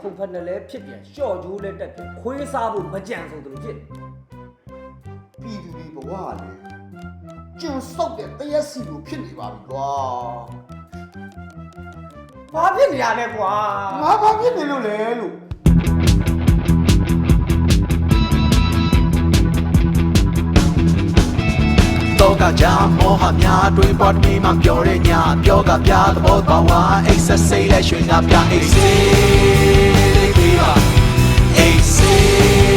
ခုံဖက်နဲ့လည်းဖြစ်ပြန်ရှော့ကျိုးလည်းတက်ပြန်ခွေးစားဖို့မကြံဆုံးသူလိုဖြစ်နေပြည်သူတွေဘဝကလေကျုံစောက်တဲ့တရက်စီလိုဖြစ်နေပါပြီကွာဘာဖြစ်နေရလဲကွာငါဘာဖြစ်နေလို့လဲလို့ ကကြာမောဟများတွင်ပွားတမီမှပြောတဲ့ညပြောကပြသဘောပါဝါအိတ်ဆက်စိတ်လက်ရွှင်ကပြအိတ်စေးလေးပေးပါအိတ်စေး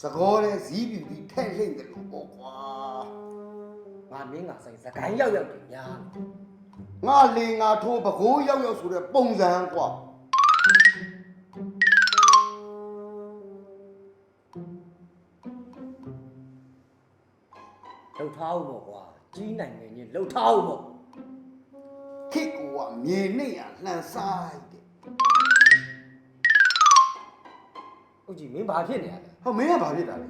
စကောတဲ့ဇီးပြူပြီးထဲ့လိမ့်တယ်လို့ပေါ့ကွာငါမင်းငါဆိုင်စကိုင်းရောက်ရောက်တယ်ညာငါလေငါထိုးပကိုးရောက်ရောက်ဆိုတဲ့ပုံစံကွာလှုပ်ထားအောင်ပေါ့ကွာကြီးနိုင်ငံချင်းလှုပ်ထားအောင်ပေါ့ခိတ်ကူကမြေနဲ့ရလှန်ဆိုင်တဲ့ ဟုတ်ကြီးမင်းဘာဖြစ်နေရလဲဟောမင်းကဘာဖြစ်တာလဲ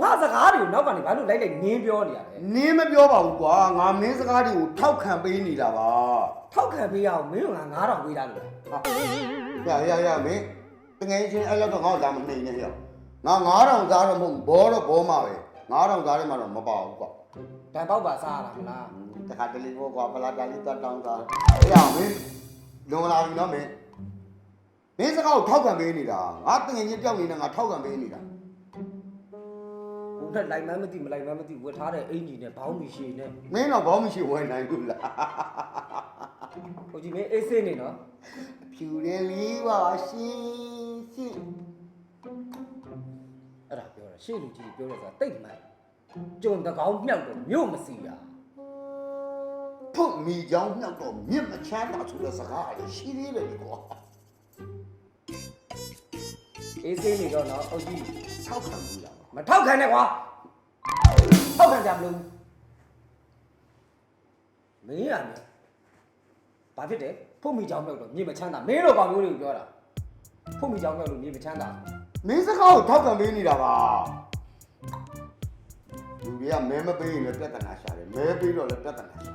ငါစကားတွေကိုနောက်ကနေဘာလို့လိုက်လိုက်နင်းပြောနေရလဲနင်းမပြောပါဘူးကွာငါမင်းစကားတွေကိုထောက်ခံပေးနေတာပါထောက်ခံပေးရအောင်မင်းကငါ9000ပေးတာလို့ဟာရရရမင်းတငယ်ချင်းအဲ့လောက်တော့ငါ့ကိုလာမနှိမ်နဲ့ဟဲ့ငါ9000သားတော့မဟုတ်ဘူးဘောတော့ဘောမှာပဲ9000သားထဲမှာတော့မပါဘူးကွာတန်ပေါက်ပါစားရတာမလားတခါတလေဘောကွာဖလာတာလေးတောင်းသားအဲ့အောင်မင်းလွန်လာပြီနော်မင်း မင်းစကားကိုထောက်ခံပေးနေတာငါတငယ်ချင်းပြောက်နေတာငါထောက်ခံပေးနေတာဘုံနဲ့လိုက်မှန်းမသိမလိုက်မှန်းမသိဝတ်ထားတဲ့အင်ကြီးနဲ့ဘောင်းမီရှည်နဲ့မင်းတော့ဘောမရှိဝယ်နိုင်ဘူးလားဟုတ်ကြီးမင်းအေးစင်းနေနော်ဖြူတယ်လေးပါရှင်ရှင်အဲ့ဒါပြောတာရှေ့လူကြီးပြောရဆိုတာတိတ်မှန်ကျုံတကောင်းမြောက်တော့မြို့မစီရဖုတ်မိကြောင်းမြောက်တော့မြင့်မချမ်းသာဆိုတဲ့စကားအလေးရှိသေးတယ်လေကွာ အေးစင်းနေတော့နော်ဟုတ်ကြီးထောက်ခံဘူးလားမထောက်ခံနဲ့ကွာထောက်ခံကြမလို့မင်းရမယ်ဘာဖြစ်တယ်ဖုတ်မိချောင်းမြောက်တော့မြေမချမ်းသာမင်းတို့ကောင်မျိုးတွေကိုပြောတာဖုတ်မိချောင်းမြောက်လို့မြေမချမ်းသာမင်းစကားကိုထောက်ခံပေးနေတာပါလူတွေကမဲမပေးရင်လည်းပြဿနာရှာတယ်မဲပေးတော့လည်းပြဿနာရှာ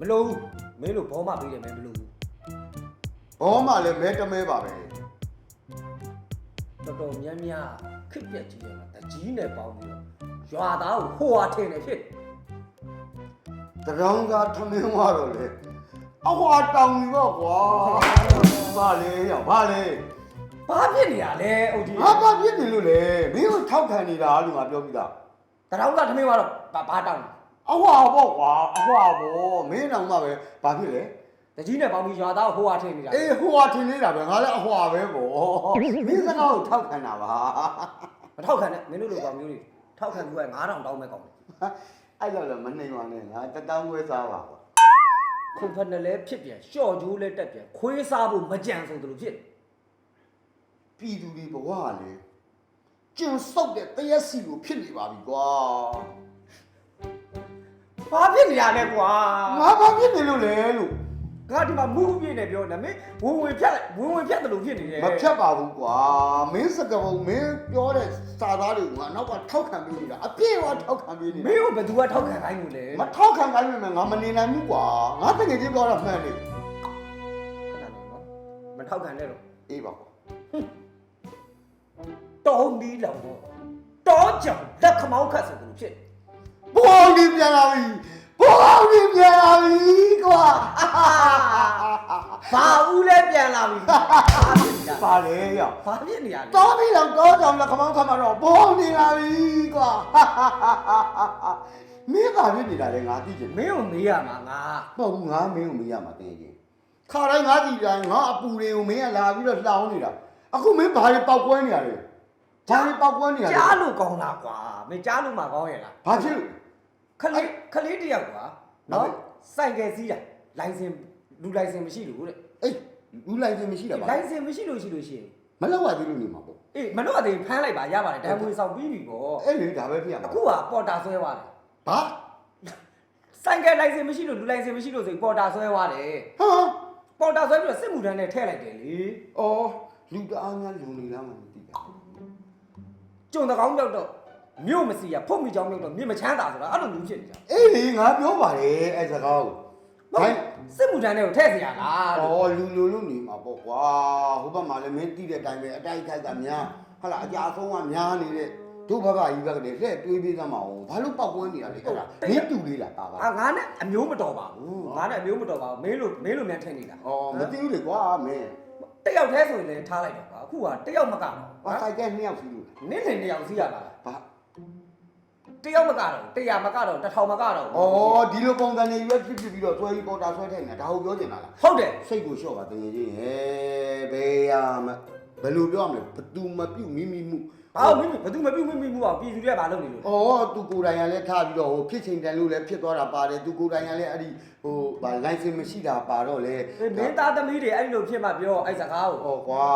မလို့ဘူးမင်းတို့ဘောမပေးတယ်မင်းမလို့ဘူးဘောမှလည်းမဲတမဲပါပဲ တော်တော်များများခစ်ပြက်ကြီးတယ်မှာတကြီးနဲ့ပေါင်းပြီးတော့ရွာသားကိုဟိုဟာထင်နေဖြစ်တရောင်းသားထမင်းဝါတော့လေအဟွာတောင်ပြီပေါ့ကွာဘာလဲရောဘာလဲဘာဖြစ်နေရလဲအုတ်ကြီးငါဘာဖြစ်နေလို့လဲမင်းကိုထောက်ခံနေတာလို့ငါပြောပြီးသားတရောင်းကထမင်းကတော့ဘာဘာတောင်းလဲအဟွာပေါ့ကွာအဟွာပေါ့မင်းတောင်မှပဲဘာဖြစ်လဲ တကြီးနဲ့ပေါင်းပြီးရွာသားကိုဟိုဟာထင်နေတာအေးဟိုဟာထင်နေတာပဲငါလည်းအဟွာပဲပေါ့မင်းစကားကိုထောက်ခံတာပါမထောက်ခံနဲ့မင်းတို့လိုကောင်မျိုးတွေထောက်ခံပြီးက9000တောင်းမဲ့ကောင်တွေအဲ့လိုလည်းမနှိမ်ပါနဲ့ငါတတောင်းဝဲစားပါကွာခုံဖက်နဲ့လည်းဖြစ်ပြန်ရှော့ကျိုးလည်းတက်ပြန်ခွေးစားဖို့မကြံဆုံးသူလိုဖြစ်နေပြည်သူတွေဘဝကလေကျုံစောက်တဲ့တရက်စီလိုဖြစ်နေပါပြီကွာဘာဖြစ်နေရလဲကွာငါဘာဖြစ်နေလို့လဲလို့ ငါဒီမှာမူးပြည့်နေပြောနေမင်းဝင်ဝင်ဖြတ်ဝင်ဝင်ဖြတ်တယ်လို့ဖြစ်နေတယ်မဖြတ်ပါဘူးကွာမင်းစကားပုံမင်းပြောတဲ့စာသားတွေကိုငါနောက်ကထောက်ခံပေးနေတာအပြည့်အဝထောက်ခံပေးနေမင်းကိုဘယ်သူကထောက်ခံခိုင်းလို့လဲမထောက်ခံခိုင်းမယ်ငါမနေနိုင်ဘူးကွာငါတကယ်ကြီးပြောတာမှန်တယ်ခဏလေးနော်မထောက်ခံနဲ့တော့အေးပါကွာတောင်းပြီးလောင်တော့တောကြောင်လက်ခမောင်းခတ်ဆိုသူဖြစ်နေဘောင်းကြီးပြန်လာပြီဘောင်းကြီးပြန်လာပြီကွာ ဘာဦးလဲပြန်လာပြီဘာဖြစ်နေရပါလေရဘာဖြစ်နေရလဲတော်ပြီတော့တော်ကြောင်လက်ခမောင်းခတ်မှာတော့ဘောင်းနေလာပြီကွာမင်းပါဖြစ်နေတာလေငါသိချင်မင်းကိုမေးရမှာငါမဟုတ်ဘူးငါမင်းကိုမေးရမှာတင်းချင်းခါတိုင်းငါကြည့်တိုင်းငါအပူတွေကိုမင်းကလာပြီးတော့လှောင်းနေတာအခုမင်းဘာတွေပေါက်ကွဲနေရလဲဘာတွေပေါက်ကွဲနေရလဲကြားလို့ကောင်းလားကွာမင်းကြားလို့မှကောင်းရဲ့လားဘာဖြစ်လို့ခလေးခလေးတယောက်ကွာဘာနော်လဲစိုက်ကယ်စီးတာ လိုင်စင်လူလိုင်စင်မရှိလို့တဲ့အေးလူလိုက်ခြင်းမရှိတာပါလိုင်စင်မရှိလို့ရှိလို့ရှိရင်မလောက်ရသေးလို့နေမှာပေါ့အေးမလို့အသေးဖမ်းလိုက်ပါရပါတယ်ဒဏ်မွေဆောင်ပြီးပြီပေါ့အဲ့လေဒါပဲဖြစ်ရမှာအခုကပေါ်တာဆွဲသွားတယ်ဘာဆိုင်ကယ်လိုင်စင်မရှိလို့လူလိုင်စင်မရှိလို့ဆိုရင်ပေါ်တာဆွဲသွားတယ်ဟာပေါ်တာဆွဲပြီးတော့စစ်မှုထမ်းနဲ့ထည့်လိုက်တယ်လေအော်လူတအားများလုံနေလားမသိဘူးကျုံတကောင်းပြောက်တော့မြို့မစီရဖုတ်မိချောင်းပြောက်တော့မြို့မချမ်းသာဆိုတာအဲ့လိုမျိုးဖြစ်နေကြအေးလေငါပြောပါတယ်အဲ့စကားကို မဟုတ်စစ်မှုထမ်းတွေကိုထည့်စီရလားဩလို့လူလူလူနေမှာပေါ့ကွာဟိုဘက်မှာလည်းမင်းတိတဲ့အတိုင်းပဲအတိုက်ခိုက်ကများဟာလားအကြအဆုံးကများနေတဲ့တို့ဘကကြီးဘကလည်းလှည့်တွေးပေးသမှာဟောဘာလို့ပောက်ကွင်းနေရလဲအဲ့ဒါမင်းတူလေးလားပါပါအာငါနဲ့အမျိုးမတော်ပါဘူးငါနဲ့အမျိုးမတော်ပါဘူးမင်းလိုမင်းလိုများထင်နေတာဩမသိဘူးလေကွာမင်းတယောက်တည်းဆိုရင်လည်းထားလိုက်တော့ကွာအခုကတယောက်မကတော့ဘာဆိုင်ကဲနှစ်ယောက်စီးလို့နင့်ထင်တယောက်စီးရပါလားဘာ တယောက်မကတော့တရာမကတော့တစ်ထောင်မကတော့အော်ဒီလိုပုံစံတွေရွက်ဖြစ်ဖြစ်ပြီးတော့ဆွဲပြီးပေါ်တာဆွဲထိုင်နေတာဒါကိုပြောချင်တာလားဟုတ်တယ်စိတ်ကိုလျှော့ပါတကယ်ချင်းဟဲ့ဘယ်ရမဘယ်လိုပြောရမလဲဘသူမပြုတ်မိမိမှုဘာလို့မိမိဘသူမပြုတ်မိမိမှုအောင်ပြည်သူတွေကဘာလုပ်နေလို့လဲဩသူကိုယ်တိုင်ကလည်းထားပြီးတော့ဟိုဖြစ်ချိန်တန်လို့လည်းဖြစ်သွားတာပါတယ်သူကိုယ်တိုင်ကလည်းအဲ့ဒီ ဟိုဗာလိုင်စင်မရှိတာပါတော့လေအေးမင်းသားသမီးတွေအဲ့လိုဖြစ်မှပြောအဲ့စကားကိုဟောကွာ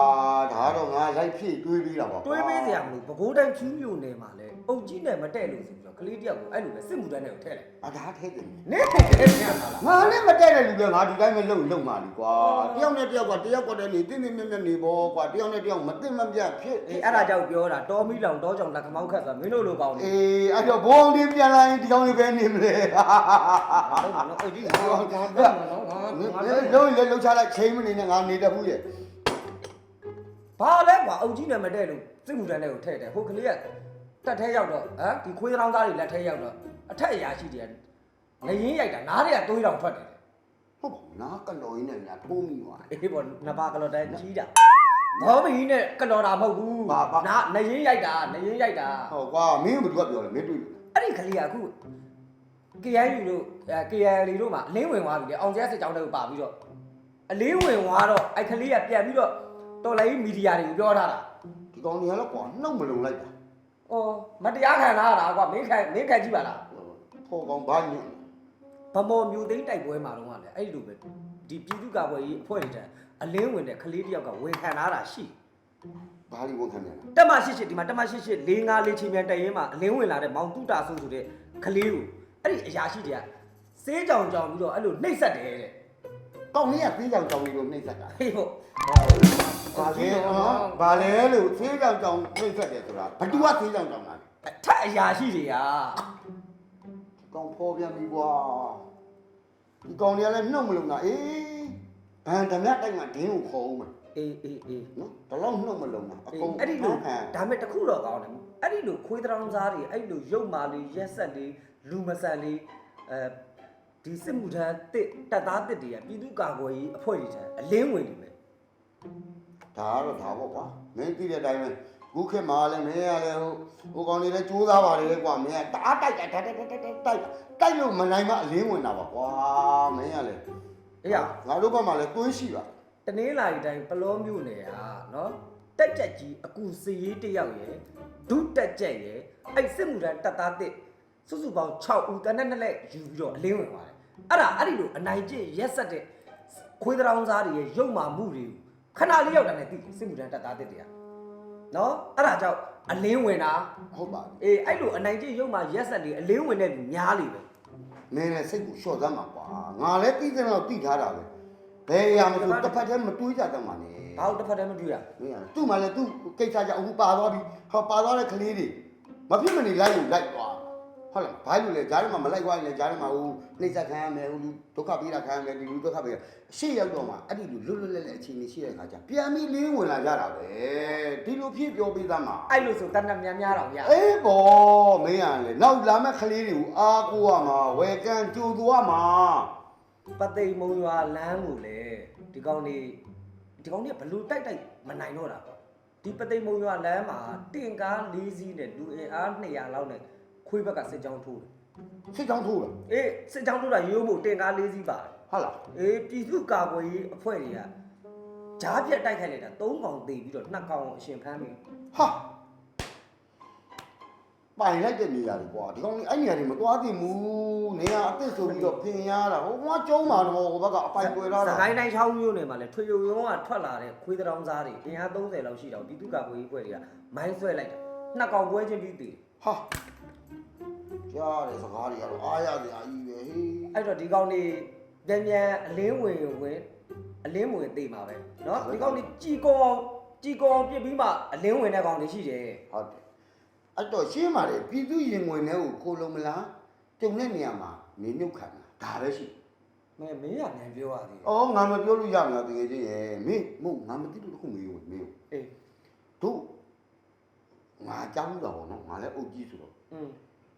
ဒါတော့ငါလိုက်ဖြစ်တွေးပြီးတာပါတွေးပေးစရာမလိုပဲခူးတိုင်းဖြူးမြို့နယ်မှာလဲအုတ်ကြီးနဲ့မတဲ့လို့ဆိုပြီးတော့ကလေးတယောက်ကိုအဲ့လိုပဲစစ်မှုတန်းတွေကိုထည့်လိုက်အဒါထဲတယ်နင်းနေတယ်ပြန်လာလားငါနဲ့မတက်တဲ့လူတွေငါဒီတိုင်းပဲလုံလုံပါလိကွာတယောက်နဲ့တယောက်ကတယောက်ကတည်းနေတင်းတင်းမြတ်မြတ်နေပေါ့ကွာတယောက်နဲ့တယောက်မသိမပြတ်ဖြစ်အေးအဲ့ဒါကြောင့်ပြောတာတော်မီလောင်တော်ကြောင့်လက်ခမောင်းခတ်ဆိုတာမင်းတို့လိုကောင်းနေအေးအဲ့တော့ဘုံဒီပြန်လာရင်ဒီကောင်လေးပဲနေမလဲဟုတ်ပါတော့အုတ်ကြီးကတော့တော့တော့တော့လုံးလုံးလေလှုပ်ချလိုက်ချိန်မနေနဲ့ငါနေတတ်ဘူးရဲ့ဘာလဲကွာအုတ်ကြီးနဲ့မတဲ့လို့စစ်မှုတန်းတွေကိုထည့်တယ်ဟိုကလေးကတက်ထဲရောက်တော့ဟမ်ဒီခွေးတောင်းသားတွေလက်ထဲရောက်တော့အထက်အရာရှိတွေကငရင်ရိုက်တာနားတွေကတွေးတောင်ထွက်တယ်ဟုတ်ပါဘူးနားကလော်ရင်းနဲ့ညာထိုးမိသွားတယ်အေးပေါ့နှစ်ပါးကလော်တိုင်းကြီးတာဘောမီနဲ့ကလော်တာမဟုတ်ဘူးဘာဘာနားငရင်ရိုက်တာငရင်ရိုက်တာဟုတ်ကွာမင်းကဘယ်သူကပြောလဲမင်းတွေ့လို့အဲ့ဒီကလေးကအခု KIU တို့အဲ KIL တို့မှာအလင်းဝင်သွားပြီလေအောင်ကျဲစစ်ကြောင်းတွေကိုပါပြီးတော့အလင်းဝင်သွားတော့အဲ့ကလေးကပြန်ပြီးတော့တော်လိုင်းမီဒီယာတွေကိုပြောထားတာဒီကောင်ကြီးကတော့ကွာနှုတ်မလုံလိုက်တာ။အော်မတရားခံလာတာကွာမင်းခံမင်းခံကြည့်ပါလားဟောကောင်ဘာညွန့်။ဗမော်မျိုးသိန်းတိုက်ပွဲမှာတော့ကလည်းအဲ့လိုပဲဒီပြည်သူ့ကာကွယ်ရေးအဖွဲ့တွေတဲ့အလင်းဝင်တဲ့ကလေးတစ်ယောက်ကဝင်ခံလာတာရှိဘာလီဝန်ခံနေလဲ။တက်မရှိရှိဒီမှာတက်မရှိရှိ၄၅လေးချင်းမြန်တိုင်ရင်မှာအလင်းဝင်လာတဲ့မောင်တူတာဆိုဆိုတဲ့ကလေးကို အဲ့ဒီအရာရှိတွေကစေးကြောင်ကြောင်ပြီးတော့အဲ့လိုနှိပ်စက်တယ်တဲ့ကောင်းလေးကသေးကြောင်ကြောင်လေးကိုနှိမ့်ဆက်တာ။ဟေးဟုတ်ဘာလဲနော်ဘာလဲလို့သေးကြောင်ကြောင်နှိမ့်ဆက်တယ်ဆိုတာဘသူကသေးကြောင်ကြောင်လားအထက်အရာရှိတွေကကောင်ဖော်ပြန်ပြီကွာဒီကောင်တွေကလည်းနှုတ်မလုံတာအေးဘန်ဓမြတိုက်မှာဒင်းကိုခေါ်အောင်မယ်အေးအေးအေးနော်ဒါတော့နှုတ်မလုံတာအအေးကုန်အဲ့ဒီလိုခံဒါမဲ့တစ်ခုတော့ကောင်းတယ်အဲ့ဒီလိုခွေးတောင်စားတွေအဲ့ဒီလိုရုပ်မာလေးရက်ဆက်လေး လူမဆန်လေးအဲဒီစစ်မှုထမ်းတစ်တပ်သားတစ်တွေကပြည်သူ့ကာကွယ်ရေးအဖွဲ့တွေထံအလင်းဝင်နေမယ်ဒါကတော့ဒါပေါ့ကွာမင်းသိတဲ့အတိုင်းပဲခုခေတ်မှာလည်းမင်းကလည်းဟိုဟိုကောင်တွေလည်းကြိုးစားပါလေကွာမင်းကတအားတိုက်တာတိုက်တိုက်တိုက်တိုက်တိုက်တိုက်လို့မနိုင်မအလင်းဝင်တာပါကွာမင်းကလည်းအေးရငါတို့ဘက်မှာလည်းသွေးရှိပါတနင်္လာရီတိုင်းပလောမျိုးနယ်ဟာနော်တက်ကြက်ကြီးအကူစီရေးတစ်ယောက်ရယ်ဒုတက်ကြက်ရယ်အဲ့စစ်မှုထမ်းတပ်သားတစ် စုစုပေါင်း6ဦးတနက်နဲ့လက်ယူပြီးတော့အလင်းဝင်ပါတယ်အဲ့ဒါအဲ့ဒီလိုအနိုင်ကျင့်ရက်ဆက်တဲ့ခွေးတောင်စားတွေရဲ့ရုပ်မာမှုတွေကိုခဏလေးရောက်တာနဲ့သိတယ်စစ်မှုထမ်းတပ်သားတစ်တွေကနော်အဲ့ဒါကြောင့်အလင်းဝင်တာဟုတ်ပါပြီအေးအဲ့လိုအနိုင်ကျင့်ရုပ်မာရက်ဆက်တွေအလင်းဝင်တဲ့လူများလေပဲမင်းလည်းစိတ်ကိုလျှော့သမ်းမှာကွာငါလည်းပြီးတဲ့တော့တိထားတာပဲဘယ်ရမလို့တစ်ဖက်တည်းမတွေးကြတော့မှနဲ့ဘာလို့တစ်ဖက်တည်းမတွေ့ရမင်းကသူ့မှာလည်းသူ့ကိစ္စကြောင့်အခုပါသွားပြီဟောပါသွားတဲ့ကလေးတွေမဖြစ်မနေလိုက်လို့လိုက်သွား ဟုတ်လားဘာလို့လဲဂျားထဲမှာမလိုက်သွားရင်လည်းဂျားထဲမှာဟိုနှိမ့်ဆက်ခံရမယ်ဟိုလူဒုက္ခပေးတာခံရမယ်ဒီလူဒုက္ခပေးတာရှေ့ရောက်တော့မှအဲ့ဒီလူလွတ်လွတ်လပ်လပ်အခြေအနေရှိတဲ့ခါကျပြန်ပြီးလင်းဝင်လာကြတာပဲဒီလိုဖြစ်ပြောပေးသားမှာအဲ့လိုဆိုတတ်တတ်များများတော့ရအေးဘောမင်းရလေနောက်လာမဲ့ကလေးတွေကိုအားကိုးရမှာဝယ်ကန်ကြိုသွားမှာပသိမ်မုံရွာလမ်းကိုလေဒီကောင်နေဒီကောင်နေဘလူတိုက်တိုက်မနိုင်တော့တာပေါ့ဒီပသိမ်မုံရွာလမ်းမှာတင်ကား၄စီးနဲ့လူအင်အား200လောက်နဲ့ ခွေးဘက်ကစစ်ကြောင်းထိုးတယ်စစ်ကြောင်းထိုးလားအေးစစ်ကြောင်းထိုးတာရိုးမို့တင်ကား၄စီးပါတယ်ဟုတ်လားအေးပြည်သူ့ကာကွယ်ရေးအဖွဲ့တွေကဂျားပြတ်တိုက်ခိုက်လိုက်တာ၃កောင်တေပြီးတော့၂កောင်အရှင်ဖမ်းပြီဟာပိုင်လိုက်တဲ့နေရာတွေကွာဒီကောင်ကြီးအဲ့နေရာတွေမသွားသင့်ဘူးနေရာအစ်စ်ဆိုပြီးတော့ဖင်ရတာဟိုကွာကျုံးပါတော့ဟိုဘက်ကအပိုင်ကွယ်လာတာစကိုင်းတိုင်းချောင်းမျိုးနယ်မှာလဲထွေရုံရုံကထွက်လာတဲ့ခွေးတောင်စားတွေ130လောက်ရှိတော့ပြည်သူ့ကာကွယ်ရေးအဖွဲ့တွေကမိုင်းဆွဲလိုက်တာနှစ်ကောင်ပွဲချင်းပြီးတည်ဟာ ကြားတဲ့စကားတွေကတော့အားရစရာကြီးပဲဟေး အဲ့တော့ဒီကောင်နေပြန်ပြန်အလင်းဝင်ဝင်အလင်းဝင်သေးမှာပဲเนาะဒီကောင်နေជីကုံအောင်ជីကုံအောင်ပြစ်ပြီးမှအလင်းဝင်တဲ့ကောင်တွေရှိတယ် ဟုတ်တယ်အဲ့တော့ရှင်းပါတယ်ပြည်သူရင်ဝင်တဲ့ကိုခိုးလုံးမလားတုံတဲ့နေရာမှာမင်းမြုပ်ခံတာဒါပဲရှိ မင်းမင်းရနိုင်ပြောရသေးတယ် အော်ငါမပြောလို့ရမလားတကယ်ချင်းရဲ့မင်းမို့ငါမသိလို့တစ်ခုမေးဘူးမင်း အေး တို့ငါကြောင်းတော့ဗောနော်ငါလည်းအုပ်ကြီးဆိုတော့ อืม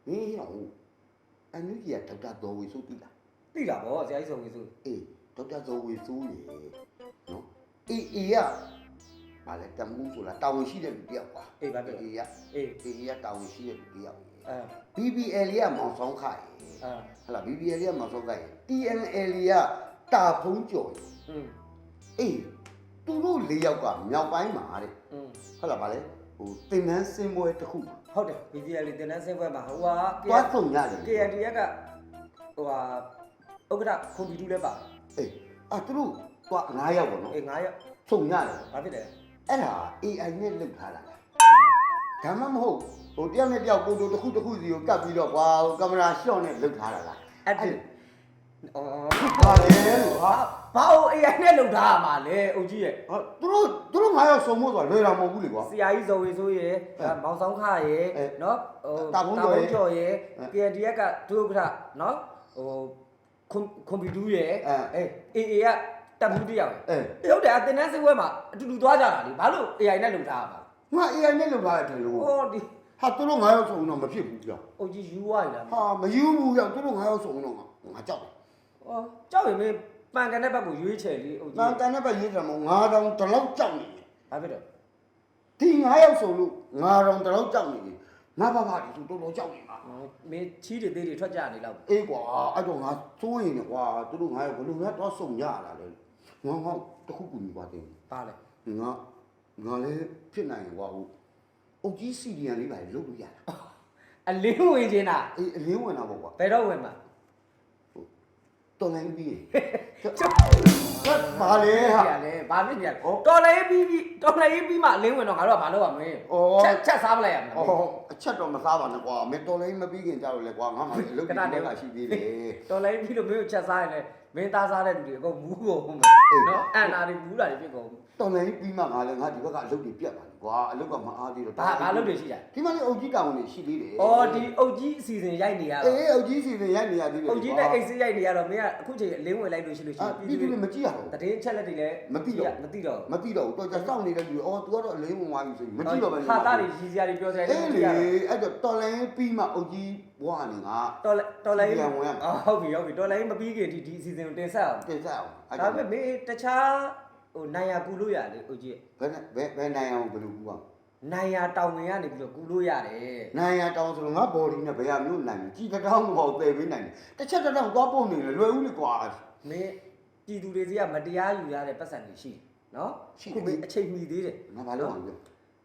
မင်းဟောအန်ယူကြီးကဒေါက်တာတော်ဝေဆိုတိလား သိတာဗောဆရာကြီးဆုံးကြီးဆို အေးဒေါက်တာတော်ဝေဆိုရေနော်အေးအေးရဘာလဲတမှုဆိုလားတာဝန်ရှိတဲ့လူတယောက်ပါ အေးဗာပြော အေးရ အေး အေးရတာဝန်ရှိတဲ့လူတယောက် အဲ BBL ကမောင်ဆောင်ခိုင် အဲ ဟလာ BBL ကမောင်ဆောင်ခိုင် TNL ကတာဖုံးကျော် อืม အေးသူတို့၄ယောက်ကမြောက်ပိုင်းမှာတဲ့ อืม ဟုတ်လားဗာလဲဟိုတင်နန်းစင်ပွဲတစ်ခုမှာ ဟုတ်တယ် BBL တင်နန်းစင်းပွဲမှာဟိုဟာတွားဆုံရတယ် KNDF ကဟိုဟာဥက္ကဋ္ဌခွန်ပီတူလည်းပါအေးအာသူတို့တွား9ယောက်ပေါ့နော်အေး9ရက်ဆုံရတယ်ဘာဖြစ်လဲအဲ့ဒါ AI နဲ့လုပ်ထားတာလားဒါမှမဟုတ်ဟိုတယောက်နဲ့တယောက်ကိုတိုတစ်ခုတစ်ခုစီကိုကပ်ပြီးတော့ကွာဟိုကင်မရာရှော့နဲ့လုပ်ထားတာလားအဲ့ဒီအော်ဟာလေလို့ဟာ ဘာဘာ AI နဲ့လုံထားရမှာလဲအုတ်ကြီးရဲ့ဟာသူတို့သူတို့9ယောက်ဆုံဖို့ဆိုတာလွယ်တာမဟုတ်ဘူးလေကွာ ဆရာကြီးဇော်ဝေဆိုးရဲ့အဲမောင်ဆောင်ခရဲ့အဲနော်ဟိုတာဖုန်းကျော်ရဲ့ကျော်ရဲ့ အဲ KNDF ကဒုက္ခဋ္ဌနော်ဟိုကွန်ကွန်ပျူတာရဲ့အဲအေး AA ကတပ်မှုတစ်ယောက်ရဲ့အဲဟုတ်တယ်အတင်တန်းစပွဲမှာအတူတူသွားကြတာလေဘာလို့ AI နဲ့လုံထားရမှာငါ AI နဲ့လုပ်ထားတယ်လို့ဟောဒီဟာသူတို့9ယောက်ဆုံတော့မဖြစ်ဘူးကြောက်အုတ်ကြီးယူသွားပြီလားဟာမယူဘူးကြောက်သူတို့9ယောက်ဆုံတော့ငါကြောက်တယ် ဟောကြောက်ရင်မင်း ပန်ကန်တဲ့ဘက်ကိုရွေးချယ်လေအုတ်ငါကြီးတန်တဲ့ဘက်ရေးတယ်မို့9တောင်တလောက်ကြောက်နေတယ်ဘာဖြစ်တော့ဒီ9ယောက်ဆုံလို့9တောင်တလောက်ကြောက်နေတယ်ငါဘာဘာဒီသူတော်တော်ကြောက်နေမှာဟောမင်းချီးတွေသေးတွေထွက်ကြနေလောက်အေးကွာအဲ့တော့ငါစိုးရင်ကွာသူတို့ငါရဘယ်လိုများတော့ဆုံရလာလဲငါဟောတခုကူညီပါသေးပါလေငါငါလည်းဖြစ်နိုင်ရင်ကွာဟိုအုတ်ကြီးစီဒီယန်လေးပါလုတ်လို့ရတာအလင်းဝင်ခြင်းတာအေးအလင်းဝင်တာပေါ့ကွာဘယ်တော့ဝင်မှာ တော်လိုင်းပြီးကတ်ပါလေဟာရလေဘာဖြစ်နေရလဲတော်လေးပြီးပြီးတော်လေးပြီးမှအလင်းဝင်တော့ငါတို့ကဘာလုပ်ရမလဲဩ ချက်ချက်စားမလိုက်ရမလားအော်အချက်တော့မစားပါနဲ့ကွာမင်းတော်လိုင်းမပြီးခင်ကြတော့လေကွာငါမှလည်းလုတ်ပြီးတော့ရှိသေးတယ် တော်လေးပြီးလို့မင်းကိုချက်စားရင်လည်းမင်းသားစားတဲ့လူတွေအကုန်မူးကုန်မှာနော်အန်နာတွေမူးတာတွေဖြစ်ကုန် တော်လိုင်းပြီးမှငါလည်းငါဒီဘက်ကအလုပ်တွေပြတ်ပါလေ ကွာအလုပ်ကမအားသေးတော့ဘာဘာလုပ်တွေရှိကြဒီမှာလေအုတ်ကြီးတောင်နေရှိသေးတယ်။အော်ဒီအုတ်ကြီးအစီအစဉ်ရိုက်နေရတော့အေးအုတ်ကြီးစီနေရိုက်နေရသေးတယ်အုတ်ကြီးနဲ့အိတ်ဆေးရိုက်နေရတော့မင်းကအခုချိန်အလင်းဝင်လိုက်လို့ရှိလို့ရှိအာရင်ပြည်သူတွေမကြည့်ရဘူးတည်င်းချက်လက်တွေလည်းမသိတော့မသိတော့မသိတော့ဘူးတော်ကြစောင့်နေတဲ့လူတွေအော် तू ကတော့အလင်းဝင်သွားပြီဆိုရင်မကြည့်တော့ပဲဟာတာတွေရီစရာတွေပြောစရာတွေအေးမလေသိရတော့အဲ့တော့တော်လိုင်းပြီးမှအုတ်ကြီးဘွားနေငါတော်လဲတော်လဲပြန်ဝင်ရမယ်အော်ဟုတ်ပြီဟုတ်ပြီတော်လဲမပြီးခင်ဒီဒီအစီအစဉ်ကိုတင်ဆက်အောင်တင်ဆက်အောင်အဲ့ဒါဒါပေမဲ့မင်းတခြား ဟိုနိုင်ရကူလို့ရတယ်အုတ်ကြီးဘယ်နဲ့ဘယ်ဘယ်နိုင်အောင်ဘယ်လိုကူပါနိုင်ရတောင်ဝင်ကနေပြီးတော့ကူလို့ရတယ်နိုင်ရတောင်းဆိုတော့ငါ body နဲ့ဘယ်ဟာမျိုးနိုင်လဲကြီးတစ်တောင်းမဟုတ်သေးပေးနိုင်တယ်တစ်ချက်တစ်တောင်းသွားပို့နေတယ်လွယ်ဦးလေကွာ မင်းပြည်သူတွေစီကမတရားယူရတဲ့ပတ်စံတွေရှိတယ်နော်ရှိအခုမင်းအချိန်မီသေးတယ်ငါဘာလုပ်အောင်ပြော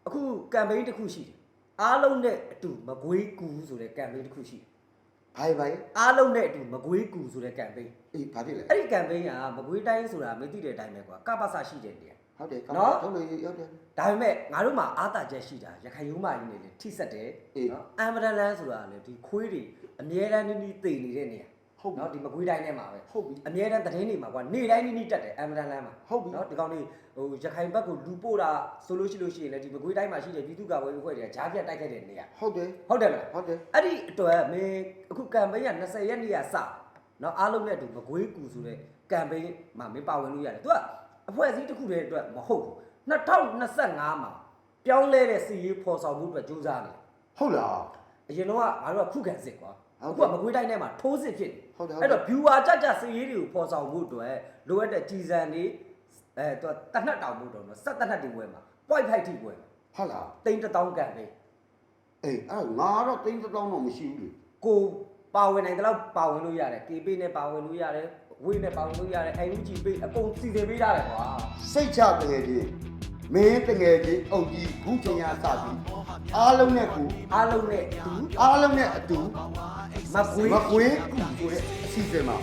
အခုကမ်ပိန်းတစ်ခုရှိတယ်အားလုံးနဲ့အတူမကွေးကူဆိုတဲ့ကမ်ပိန်းတစ်ခုရှိတယ် ဘိုင်ဘိုင်အားလုံးနဲ့အတူမကွေးကူဆိုတဲ့ကမ်ပိန်းအေးဘာဖြစ်လဲအဲ့ဒီကမ်ပိန်းကမကွေးတိုင်းဆိုတာမသိတဲ့အတိုင်းပဲကွာကပ္ပစရှိတဲ့နေရာဟုတ်တယ်နော်ထုတ်လို့ရောက်တယ်ဒါပေမဲ့ငါတို့မှာအာသာချက်ရှိတာရခိုင်ရုံးမကြီးနေလေထိဆက်တယ်အေးနော်အမ်ဘရလန်ဆိုတာလေဒီခွေးတွေအမြဲတမ်းနီးနီးတိတ်နေတဲ့နေရာ ဟုတ်ပြီနော်ဒီမကွေးတိုင်းထဲမှာပဲဟုတ်ပြီအမြဲတမ်းသတင်းတွေမှာကွာနေ့တိုင်းနီးနီးတက်တယ်အမ်ဘရလန်မှာဟုတ်ပြီနော်ဒီကောင်လေးဟိုရခိုင်ဘက်ကိုလူပို့တာဆိုလို့ရှိလို့ရှိရင်လေဒီမကွေးတိုင်းမှာရှိတဲ့ပြည်သူ့ကာကွယ်ရေးအဖွဲ့တွေကဂျားပြတ်တိုက်ခဲ့တဲ့နေရာဟုတ်တယ်ဟုတ်တယ်မလားဟုတ်တယ်အဲ့ဒီအတွက်မင်းအခုကမ်ပိန်းက20ရက်နေ့ကစနော်အားလုံးနဲ့အတူမကွေးကူဆိုတဲ့ကမ်ပိန်းမှာမင်းပါဝင်လို့ရတယ်သူကအဖွဲ့အစည်းတစ်ခုတည်းအတွက်မဟုတ်ဘူး2025မှာပြောင်းလဲတဲ့စီရေးဖော်ဆောင်မှုအတွက်ကြိုးစားနေတယ်ဟုတ်လားအရင်တော့ကငါတို့ကခုခံစစ်ကွာဟုတ် အခုကမကွေးတိုင်းထဲမှာထိုးစစ်ဖြစ်နေဟုတ်တယ်အဲ့တော့ viewer ကြကြစီရေးတွေကိုဖော်ဆောင်မှုအတွက်လိုအပ်တဲ့ကြီးစံတွေအဲသူကတနတ်တောင်မှုတော့နော်စက်တနတ်တွေဝယ်မှာ point 5ထိဝယ်မှာဟုတ်လားတိန်းတစ်တောင်းကန်ပဲအေးအဲ့ငါတော့တိန်းတောင်းတော့မရှိဘူးလေကိုပါဝင်နိုင်တဲ့လောက်ပါဝင်လို့ရတယ် KP နဲ့ပါဝင်လို့ရတယ်ဝေးနဲ့ပါဝင်လို့ရတယ် NUG ပေးအကုန်စီစဉ်ပေးရတယ်ကွာ စိတ်ချတကယ်ချင်းမင်းတကယ်ချင်းအုတ်ကြီးခုချိန်ရစပြီး အားလုံးနဲ့ကူအားလုံးနဲ့သူအားလုံးနဲ့အတူမကွေးမကွေးကူဆိုတဲ့အစီအစဉ်မှာ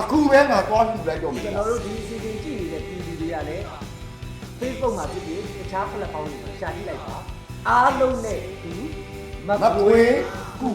အခုပဲငါသွားလှူလိုက်တော့မယ်ကျွန်တော်တို့ဒီစီစဉ်ကြည့်နေတဲ့ပြည်သူတွေကလည်း Facebook မှာဖြစ်ဖြစ်တခြား platform တွေမှာရှာကြည့်လိုက်ပါအားလုံးနဲ့သူမမကွေးကူ